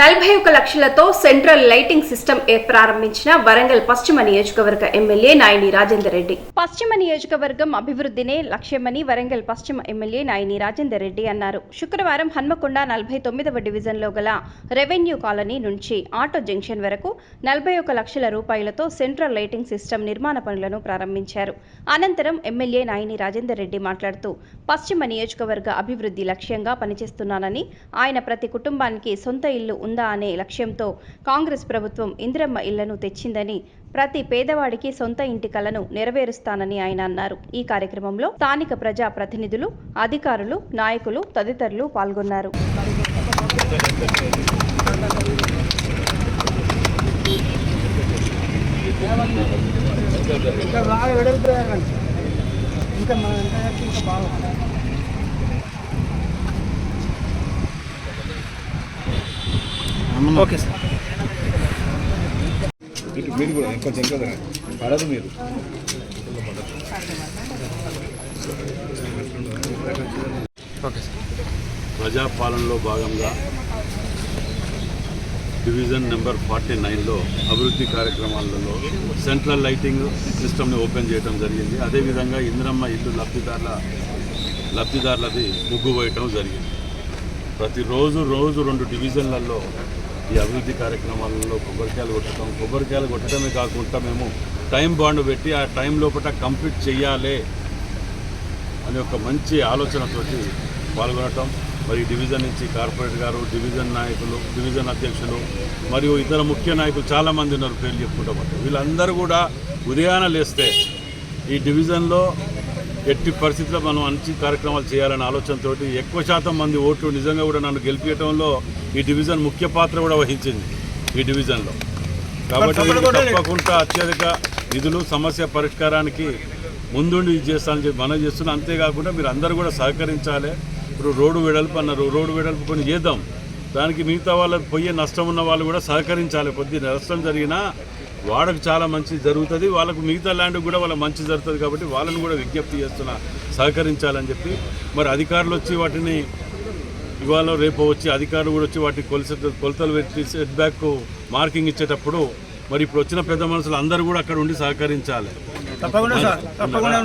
నలభై ఒక లక్షలతో సెంట్రల్ లైటింగ్ సిస్టమ్ ప్రారంభించిన వరంగల్ పశ్చిమ నియోజకవర్గ ఎమ్మెల్యే నాయని రాజేందర్ రెడ్డి. పశ్చిమ నియోజకవర్గం అభివృద్ధినే లక్ష్యమని వరంగల్ పశ్చిమ ఎమ్మెల్యే నాయని రాజేందర్ రెడ్డి అన్నారు. శుక్రవారం హన్మకొండ నలభై తొమ్మిదవ డివిజన్లో గల రెవెన్యూ కాలనీ నుంచి ఆటో జంక్షన్ వరకు నలభై ఒక లక్షల రూపాయలతో సెంట్రల్ లైటింగ్ సిస్టమ్ నిర్మాణ పనులను ప్రారంభించారు. అనంతరం ఎమ్మెల్యే నాయని రాజేందర్ రెడ్డి మాట్లాడుతూ పశ్చిమ నియోజకవర్గ అభివృద్ధి లక్ష్యంగా పనిచేస్తున్నానని ఆయన ప్రతి కుటుంబానికి సొంత ఇల్లు ఉందా అనే లక్ష్యంతో కాంగ్రెస్ ప్రభుత్వం ఇందిరమ్మ ఇళ్ళను తెచ్చిందని ప్రతి పేదవాడికి సొంత ఇంటి కలను నెరవేరుస్తానని ఆయన అన్నారు. ఈ కార్యక్రమంలో స్థానిక ప్రజా ప్రతినిధులు అధికారులు నాయకులు తదితరులు పాల్గొన్నారు. ఇంకా బాగా ఇంకా మన ఎంత ఇంకా బాగా ఓకే సార్. ఇటు మీరు కూడా కొంచెం కదా పడదు మీరు. Okay sir. ప్రజాపాలనలో భాగంగా డివిజన్ నెంబర్ ఫార్టీ నైన్లో అభివృద్ధి కార్యక్రమాలలో సెంట్రల్ లైటింగ్ సిస్టమ్ని ఓపెన్ చేయడం జరిగింది. అదేవిధంగా ఇందిరమ్మ ఇల్లు లబ్ధిదారుల లబ్ధిదారులది ముగ్గు వేయటం జరిగింది. ప్రతిరోజు రోజు రెండు డివిజన్లలో ఈ అభివృద్ధి కార్యక్రమాలలో కొబ్బరికాయలు కొట్టడం కొబ్బరికాయలు కొట్టడమే కాకుండా మేము టైం బాండ్ పెట్టి ఆ టైం లోపల కంప్లీట్ చేయాలి అనే ఒక మంచి ఆలోచనతోటి పాల్గొనటం మరి డివిజన్ నుంచి కార్పొరేట్ గారు డివిజన్ నాయకులు డివిజన్ అధ్యక్షులు మరియు ఇతర ముఖ్య నాయకులు చాలామంది ఉన్నారు పేర్లు చెప్పుకుంటామంటే వీళ్ళందరూ కూడా ఉదయాన లేస్తే ఈ డివిజన్లో ఎట్టి పరిస్థితుల్లో మనం మంచి కార్యక్రమాలు చేయాలనే ఆలోచనతో ఎక్కువ శాతం మంది ఓట్లు నిజంగా కూడా నన్ను గెలిపించడంలో ఈ డివిజన్ ముఖ్య పాత్ర కూడా వహించింది. ఈ డివిజన్లో. కాబట్టి తప్పకుండా అత్యధిక నిధులు సమస్య పరిష్కారానికి ముందుండి ఇది చేస్తానని చెప్పి మనం చేస్తున్నాం. అంతేకాకుండా మీరు అందరూ కూడా సహకరించాలి. ఇప్పుడు రోడ్డు వెడల్పు అన్నారు. రోడ్డు వెడల్పు కొన్ని చేద్దాం. దానికి మిగతా వాళ్ళకి పోయే నష్టం ఉన్న వాళ్ళు కూడా సహకరించాలి. కొద్ది నష్టం జరిగినా వాడకు చాలా మంచి జరుగుతుంది వాళ్ళకు మిగతా ల్యాండ్ కూడా వాళ్ళ మంచి జరుగుతుంది కాబట్టి వాళ్ళని కూడా విజ్ఞప్తి చేస్తున్నా సహకరించాలని చెప్పి. మరి అధికారులు వచ్చి వాటిని ఇవాళ రేపు వచ్చి అధికారులు కూడా వచ్చి వాటి కొలస కొలతలు పెట్టి సెట్ బ్యాక్ మార్కింగ్ ఇచ్చేటప్పుడు మరి ఇప్పుడు వచ్చిన పెద్ద మనుషులు అందరూ కూడా అక్కడ ఉండి సహకరించాలి. తప్పకుండా సార్ తప్పకుండా